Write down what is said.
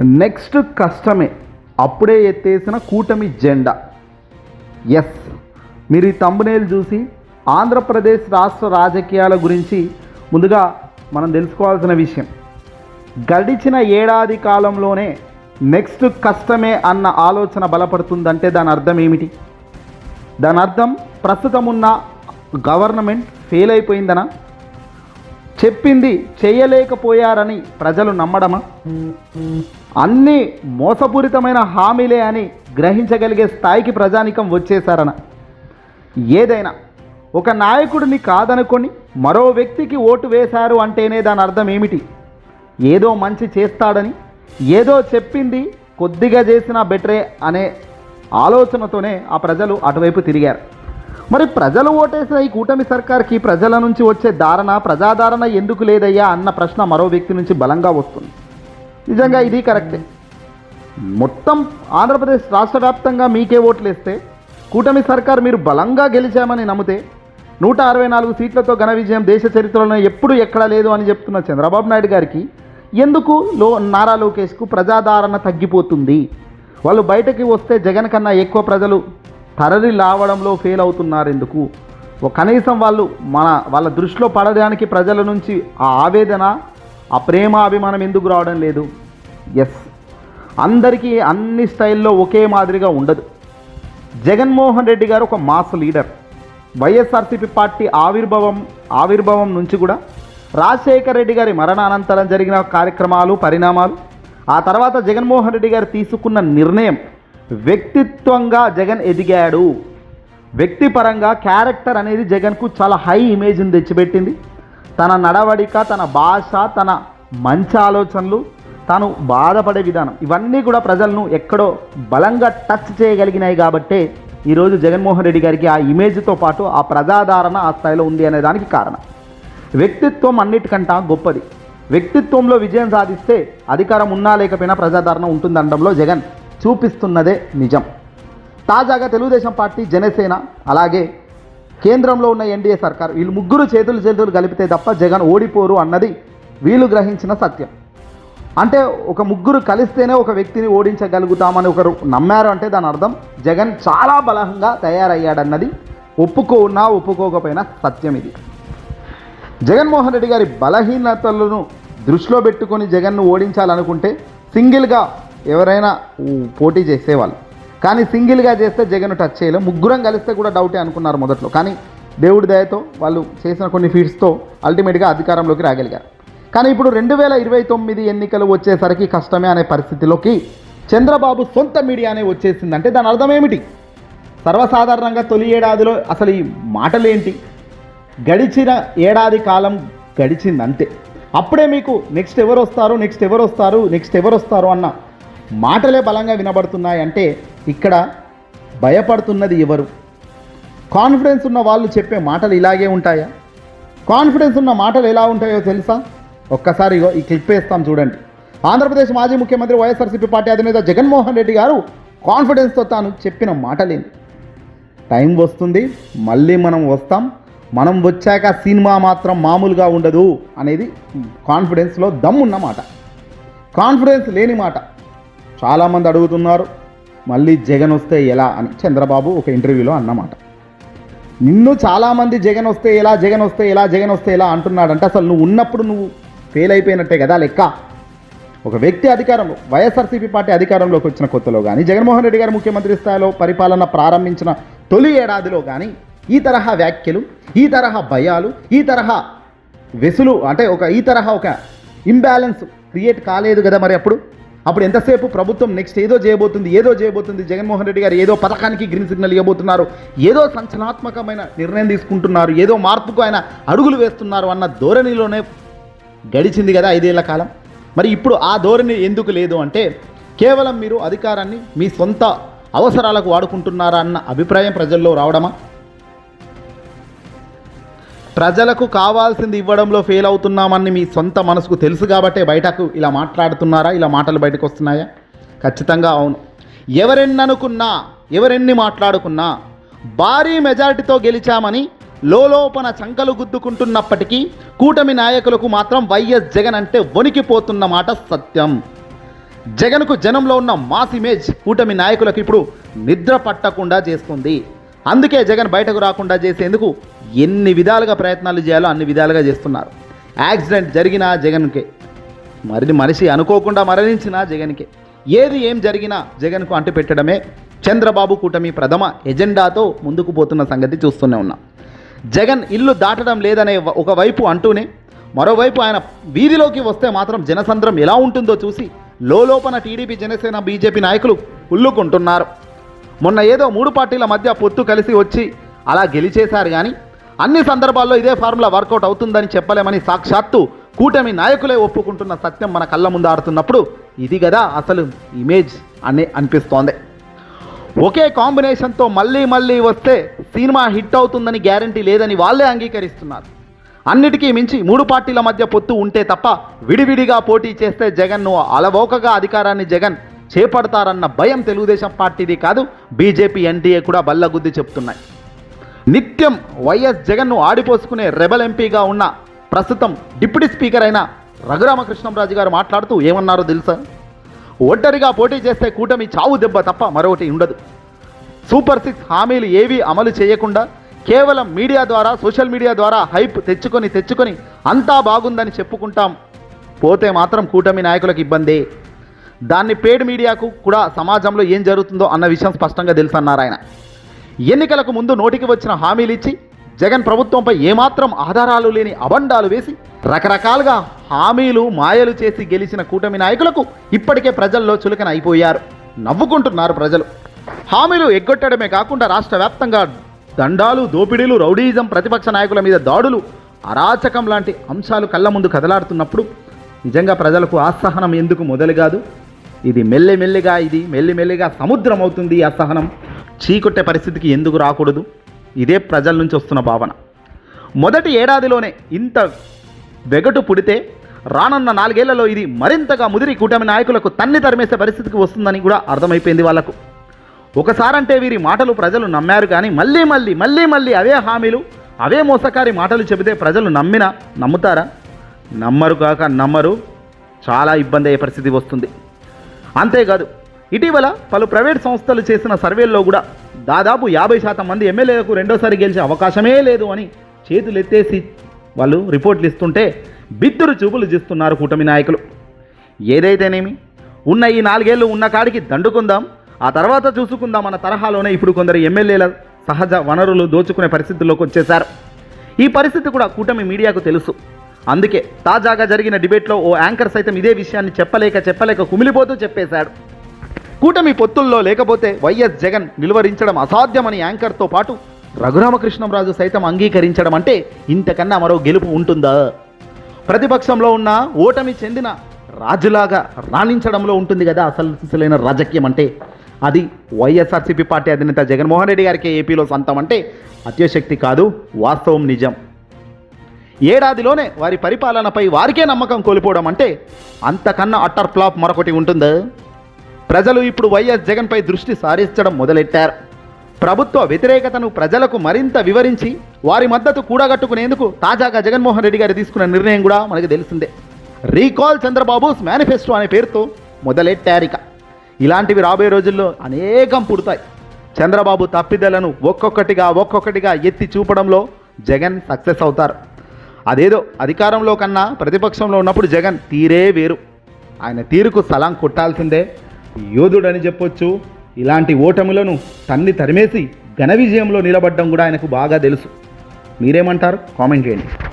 Next కష్టమే. అప్పుడే ఎత్తేసిన కూటమి జెండా. ఎస్ మీరు ఈ తమ్మునేలు చూసి ఆంధ్రప్రదేశ్ రాష్ట్ర రాజకీయాల గురించి ముందుగా మనం తెలుసుకోవాల్సిన విషయం. గడిచిన ఏడాది కాలంలోనే నెక్స్ట్ కష్టమే అన్న ఆలోచన బలపడుతుందంటే దాని అర్థం ఏమిటి? దాని అర్థం ప్రస్తుతం ఉన్న గవర్నమెంట్ ఫెయిల్ అయిపోయిందనా? చెప్పింది చేయలేకపోయారని ప్రజలు నమ్మడమా? అన్నీ మోసపూరితమైన హామీలే అని గ్రహించగలిగే స్థాయికి ప్రజానికం వచ్చేశారన. ఏదైనా ఒక నాయకుడిని కాదనుకొని మరో వ్యక్తికి ఓటు వేశారు అంటేనే దాని అర్థం ఏమిటి? ఏదో మంచి చేస్తాడని ఏదో చెప్పింది కొద్దిగా చేసినా బెటరే అనే ఆలోచనతోనే ఆ ప్రజలు అటువైపు తిరిగారు. మరి ప్రజలు ఓటేసిన ఈ కూటమి సర్కార్కి ప్రజల నుంచి వచ్చే ధారణ ప్రజాధారణ ఎందుకు లేదయ్యా అన్న ప్రశ్న మరో వ్యక్తి నుంచి బలంగా వస్తుంది. నిజంగా ఇది కరెక్టే. మొత్తం ఆంధ్రప్రదేశ్ రాష్ట్ర వ్యాప్తంగా మీకే ఓట్లు వేస్తే కూటమి సర్కార్ మీరు బలంగా గెలిచామని నమ్మితే నూట అరవై నాలుగు సీట్లతో ఘన విజయం దేశ చరిత్రలో ఎప్పుడు ఎక్కడా లేదు అని చెప్తున్న చంద్రబాబు నాయుడు గారికి ఎందుకు లో నారా లోకేష్కు ప్రజాదరణ తగ్గిపోతుంది? వాళ్ళు బయటకి వస్తే జగన్ కన్నా ఎక్కువ ప్రజలు తరలి లావడంలో ఫెయిల్ అవుతున్నారు ఎందుకు కనీసం వాళ్ళు మన వాళ్ళ దృష్టిలో పడడానికి ప్రజల నుంచి ఆ ఆవేదన ఆ ప్రేమ అభిమానం ఎందుకు రావడం లేదు? ఎస్ అందరికీ అన్ని స్టైల్లో ఒకే మాదిరిగా ఉండదు. జగన్మోహన్ రెడ్డి గారు ఒక మాస్ లీడర్. వైఎస్ఆర్సీపీ పార్టీ ఆవిర్భావం ఆవిర్భావం నుంచి కూడా రాజశేఖర్ రెడ్డి గారి మరణానంతరం జరిగిన కార్యక్రమాలు పరిణామాలు ఆ తర్వాత జగన్మోహన్ రెడ్డి గారు తీసుకున్న నిర్ణయం వ్యక్తిత్వంగా జగన్ ఎదిగాడు. వ్యక్తిపరంగా క్యారెక్టర్ అనేది జగన్కు చాలా హై ఇమేజ్ని తెచ్చిపెట్టింది. తన నడవడిక తన భాష తన మంచి ఆలోచనలు తాను బాధపడే విధానం ఇవన్నీ కూడా ప్రజలను ఎక్కడో బలంగా టచ్ చేయగలిగినాయి కాబట్టే ఈరోజు జగన్మోహన్ రెడ్డి గారికి ఆ ఇమేజ్తో పాటు ఆ ప్రజాదరణ ఆ స్థాయిలో ఉంది అనే దానికి కారణం. వ్యక్తిత్వం అన్నిటికంట గొప్పది. వ్యక్తిత్వంలో విజయం సాధిస్తే అధికారం ఉన్నా లేకపోయినా ప్రజాదరణ ఉంటుందనడంలో జగన్ చూపిస్తున్నదే నిజం. తాజాగా తెలుగుదేశం పార్టీ జనసేన అలాగే కేంద్రంలో ఉన్న ఎన్డీఏ సర్కార్ వీళ్ళు ముగ్గురు చేతులు చేతులు కలిపితే తప్ప జగన్ ఓడిపోరు అన్నది వీళ్ళు గ్రహించిన సత్యం. అంటే ఒక ముగ్గురు కలిస్తేనే ఒక వ్యక్తిని ఓడించగలుగుతామని ఒకరు నమ్మారు అంటే దాని అర్థం జగన్ చాలా బలంగా తయారయ్యాడన్నది ఒప్పుకోన్నా ఒప్పుకోకపోయినా సత్యం ఇది. జగన్మోహన్ రెడ్డి గారి బలహీనతలను దృష్టిలో పెట్టుకొని జగన్ను ఓడించాలనుకుంటే సింగిల్గా ఎవరైనా పోటీ చేసేవాళ్ళు. కానీ సింగిల్గా చేస్తే జగన్ టచ్ చేయలేం. ముగ్గురం కలిస్తే కూడా డౌటే అనుకున్నారు మొదట్లో. కానీ దేవుడి దయతో వాళ్ళు చేసిన కొన్ని ఫీట్స్తో అల్టిమేట్గా అధికారంలోకి రాగలిగారు. కానీ ఇప్పుడు రెండు వేల ఇరవై తొమ్మిది ఎన్నికలు వచ్చేసరికి కష్టమే అనే పరిస్థితిలోకి చంద్రబాబు సొంత మీడియానే వచ్చేసిందంటే దాని అర్థం ఏమిటి సర్వసాధారణంగా తొలి ఏడాదిలో అసలు ఈ మాటలేంటి? గడిచిన ఏడాది కాలం గడిచింది అంతే అప్పుడే మీకు నెక్స్ట్ ఎవరు వస్తారు నెక్స్ట్ ఎవరు వస్తారు నెక్స్ట్ ఎవరు వస్తారు అన్న మాటలే బలంగా వినబడుతున్నాయి అంటే ఇక్కడ భయపడుతున్నది ఎవరు? కాన్ఫిడెన్స్ ఉన్న వాళ్ళు చెప్పే మాటలు ఇలాగే ఉంటాయా? కాన్ఫిడెన్స్ ఉన్న మాటలు ఎలా ఉంటాయో తెలుసా? ఒక్కసారి ఈ క్లిప్ వేస్తాం చూడండి. ఆంధ్రప్రదేశ్ మాజీ ముఖ్యమంత్రి వైఎస్ఆర్సీపీ పార్టీ అధినేత జగన్మోహన్ రెడ్డి గారు కాన్ఫిడెన్స్తో తాను చెప్పిన మాటలేంది టైం వస్తుంది మళ్ళీ మనం వస్తాం. మనం వచ్చాక సినిమా మాత్రం మామూలుగా ఉండదు అనేది కాన్ఫిడెన్స్లో దమ్మున్న మాట. కాన్ఫిడెన్స్ లేని మాట. చాలామంది అడుగుతున్నారు మళ్ళీ జగన్ వస్తే ఎలా అని చంద్రబాబు ఒక ఇంటర్వ్యూలో అన్నమాట. నిన్ను చాలామంది జగన్ వస్తే ఎలా జగన్ వస్తే ఎలా జగన్ వస్తే ఎలా అంటున్నాడంటే అసలు నువ్వు ఉన్నప్పుడు నువ్వు ఫెయిల్ అయిపోయినట్టే కదా లెక్క. ఒక వ్యక్తి అధికారంలో వైఎస్ఆర్సీపీ పార్టీ అధికారంలోకి వచ్చిన కొత్తలో కానీ జగన్మోహన్ రెడ్డి గారు ముఖ్యమంత్రి స్థాయిలో పరిపాలన ప్రారంభించిన తొలి ఏడాదిలో కానీ ఈ తరహా వ్యాఖ్యలు ఈ తరహా భయాలు ఈ తరహా వెసులు అంటే ఒక ఈ తరహా ఒక ఇంబ్యాలెన్స్ క్రియేట్ కాలేదు కదా మరి అప్పుడు? అప్పుడు ఎంతసేపు ప్రభుత్వం నెక్స్ట్ ఏదో చేయబోతుంది ఏదో చేయబోతుంది జగన్మోహన్ రెడ్డి గారు ఏదో పథకానికి గ్రీన్ సిగ్నల్ ఇవ్వబోతున్నారు ఏదో సంచలనాత్మకమైన నిర్ణయం తీసుకుంటున్నారు ఏదో మార్పుకు ఆయన అడుగులు వేస్తున్నారు అన్న ధోరణిలోనే గడిచింది కదా ఐదేళ్ళ కాలం. మరి ఇప్పుడు ఆ ధోరణి ఎందుకు లేదు అంటే కేవలం మీరు అధికారాన్ని మీ సొంత అవసరాలకు వాడుకుంటున్నారా అన్న అభిప్రాయం ప్రజల్లో రావడమా? ప్రజలకు కావాల్సింది ఇవ్వడంలో ఫెయిల్ అవుతున్నామని మీ సొంత మనసుకు తెలుసు కాబట్టే బయటకు ఇలా మాట్లాడుతున్నారా? ఇలా మాటలు బయటకు వస్తున్నాయా? ఖచ్చితంగా అవును. ఎవరెన్ననుకున్నా ఎవరెన్ని మాట్లాడుకున్నా భారీ మెజారిటీతో గెలిచామని లోలోపన చంకలు గుద్దుకుంటున్నప్పటికీ కూటమి నాయకులకు మాత్రం వైఎస్ జగన్ అంటే వణికిపోతున్న మాట సత్యం. జగన్కు జనంలో ఉన్న మాస్ ఇమేజ్ కూటమి నాయకులకు ఇప్పుడు నిద్ర పట్టకుండా చేస్తుంది. అందుకే జగన్ బయటకు రాకుండా చేసేందుకు ఎన్ని విధాలుగా ప్రయత్నాలు చేయాలో అన్ని విధాలుగా చేస్తున్నారు. యాక్సిడెంట్ జరిగినా జగన్కే. మరి మనిషి అనుకోకుండా మరణించిన జగన్కే. ఏది ఏం జరిగినా జగన్కు అంటుపెట్టడమే చంద్రబాబు కూటమి ప్రథమ ఎజెండాతో ముందుకు పోతున్న సంగతి చూస్తూనే ఉన్నాం. జగన్ ఇల్లు దాటడం లేదనే ఒకవైపు అంటూనే మరోవైపు ఆయన వీధిలోకి వస్తే మాత్రం జనసంద్రం ఎలా ఉంటుందో చూసి లోలోపన టీడీపీ జనసేన బీజేపీ నాయకులు ఉల్లుకుంటున్నారు మొన్న ఏదో మూడు పార్టీల మధ్య పొత్తు కలిసి వచ్చి అలా గెలిచేశారు కానీ అన్ని సందర్భాల్లో ఇదే ఫార్ములా వర్కౌట్ అవుతుందని చెప్పలేమని సాక్షాత్తు కూటమి నాయకులే ఒప్పుకుంటున్న సత్యం మన కళ్ళ ముందు ఆడుతున్నప్పుడు ఇది కదా అసలు ఇమేజ్ అని అనిపిస్తోంది. ఒకే కాంబినేషన్తో మళ్ళీ మళ్ళీ వస్తే సినిమా హిట్ అవుతుందని గ్యారంటీ లేదని వాళ్ళే అంగీకరిస్తున్నారు. అన్నిటికీ మించి మూడు పార్టీల మధ్య పొత్తు ఉంటే తప్ప విడివిడిగా పోటీ చేస్తే జగన్ను అలవోకగా అధికారాన్ని జగన్ చేపడతారన్న భయం తెలుగుదేశం పార్టీది కాదు బీజేపీ ఎన్డీఏ కూడా బల్లగుద్ది చెప్తున్నాయి. నిత్యం వైఎస్ జగన్ను ఆడిపోసుకునే రెబల్ ఎంపీగా ఉన్న ప్రస్తుతం డిప్యూటీ స్పీకర్ అయిన రఘురామకృష్ణంరాజు గారు మాట్లాడుతూ ఏమన్నారో తెలుసా? ఒంటరిగా పోటీ చేస్తే కూటమి చావు దెబ్బ తప్ప మరొకటి ఉండదు. సూపర్ సిక్స్ హామీలు ఏవీ అమలు చేయకుండా కేవలం మీడియా ద్వారా సోషల్ మీడియా ద్వారా హైప్ తెచ్చుకొని తెచ్చుకొని అంతా బాగుందని చెప్పుకుంటాం. పోతే మాత్రం కూటమి నాయకులకు ఇబ్బందే. దాన్ని పేడ్ మీడియాకు కూడా సమాజంలో ఏం జరుగుతుందో అన్న విషయం స్పష్టంగా తెలుసన్నారు ఆయన. ఎన్నికలకు ముందు నోటికి వచ్చిన హామీలు ఇచ్చి జగన్ ప్రభుత్వంపై ఏమాత్రం ఆధారాలు లేని అబండాలు వేసి రకరకాలుగా హామీలు మాయలు చేసి గెలిచిన కూటమి నాయకులకు ఇప్పటికే ప్రజల్లో చులకన అయిపోయారు. నవ్వుకుంటున్నారు ప్రజలు. హామీలు ఎగ్గొట్టడమే కాకుండా రాష్ట్ర వ్యాప్తంగా దండాలు దోపిడీలు రౌడీజం ప్రతిపక్ష నాయకుల మీద దాడులు అరాచకం లాంటి అంశాలు కళ్ళ ముందు కదలాడుతున్నప్పుడు నిజంగా ప్రజలకు అసహనం ఎందుకు మొదలు కాదు? ఇది మెల్లిమెల్లిగా ఇది మెల్లిమెల్లిగా సముద్రం అవుతుంది అసహనం. చీకొట్టే పరిస్థితికి ఎందుకు రాకూడదు? ఇదే ప్రజల నుంచి వస్తున్న భావన. మొదటి ఏడాదిలోనే ఇంత వెగటు పుడితే రానున్న నాలుగేళ్ళలో ఇది మరింతగా ముదిరి కూటమి నాయకులకు తన్ని తరిమేసే పరిస్థితికి వస్తుందని కూడా అర్థమైపోయింది వాళ్ళకు. ఒకసారంటే వీరి మాటలు ప్రజలు నమ్మారు కానీ మళ్ళీ మళ్ళీ మళ్ళీ మళ్ళీ అవే హామీలు అవే మోసకారి మాటలు చెబితే ప్రజలు నమ్మినా నమ్ముతారా? నమ్మరు కాక నమ్మరు చాలా ఇబ్బంది అయ్యే పరిస్థితి వస్తుంది. అంతేకాదు ఇటీవల పలు ప్రైవేట్ సంస్థలు చేసిన సర్వేల్లో కూడా దాదాపు యాభై శాతం మంది ఎమ్మెల్యేలకు రెండోసారి గెలిచే అవకాశమే లేదు అని చేతులెత్తేసి వాళ్ళు రిపోర్ట్లు ఇస్తుంటే బిద్దురు చూపులు చేస్తున్నారు కూటమి నాయకులు. ఏదైతేనేమి? ఉన్న ఈ నాలుగేళ్ళు ఉన్న కాడికి దండుకుందాం ఆ తర్వాత చూసుకుందాం అన్న తరహాలోనే ఇప్పుడు కొందరు ఎమ్మెల్యేల సహజ వనరులు దోచుకునే పరిస్థితుల్లోకి వచ్చేశారు. ఈ పరిస్థితి కూడా కూటమి మీడియాకు తెలుసు. అందుకే తాజాగా జరిగిన డిబేట్లో ఓ యాంకర్ సైతం ఇదే విషయాన్ని చెప్పలేక చెప్పలేక కుమిలిపోతూ చెప్పేశాడు. కూటమి పొత్తుల్లో లేకపోతే వైఎస్ జగన్ నిలువరించడం అసాధ్యమని యాంకర్తో పాటు రఘురామకృష్ణంరాజు సైతం అంగీకరించడం అంటే ఇంతకన్నా మరో గెలుపు ఉంటుందా? ప్రతిపక్షంలో ఉన్న ఓటమి చెందిన రాజులాగా రాణించడంలో ఉంటుంది కదా అసలు అసలైన రాజకీయం అంటే. అది వైఎస్ఆర్సీపీ పార్టీ అధినేత జగన్మోహన్ రెడ్డి గారికి ఏపీలో సొంతం అంటే అత్యశక్తి కాదు వాస్తవం నిజం. ఏడాదిలోనే వారి పరిపాలనపై వారికే నమ్మకం కోల్పోవడం అంటే అంతకన్నా అట్టర్ ఫ్లాప్ మరొకటి ఉంటుందా? ప్రజలు ఇప్పుడు వైఎస్ జగన్పై దృష్టి సారించడం మొదలెట్టారు. ప్రభుత్వ వ్యతిరేకతను ప్రజలకు మరింత వివరించి వారి మద్దతు కూడగట్టుకునేందుకు తాజాగా జగన్మోహన్ రెడ్డి గారు తీసుకున్న నిర్ణయం కూడా మనకు తెలిసిందే. రీకాల్ చంద్రబాబుస్ మేనిఫెస్టో అనే పేరుతో మొదలెట్టారిక ఇలాంటివి రాబోయే రోజుల్లో అనేకం పుడతాయి. చంద్రబాబు తప్పిదలను ఒక్కొక్కటిగా ఒక్కొక్కటిగా ఎత్తి చూపడంలో జగన్ సక్సెస్ అవుతారు. అదేదో అధికారంలో కన్నా ప్రతిపక్షంలో ఉన్నప్పుడు జగన్ తీరే వేరు. ఆయన తీరుకు సలాం కొట్టాల్సిందే. యోధుడని చెప్పొచ్చు. ఇలాంటి ఓటములను తన్ని తరిమేసి ఘన విజయంలో నిలబడ్డం కూడా ఆయనకు బాగా తెలుసు. మీరేమంటారు? కామెంట్ చేయండి.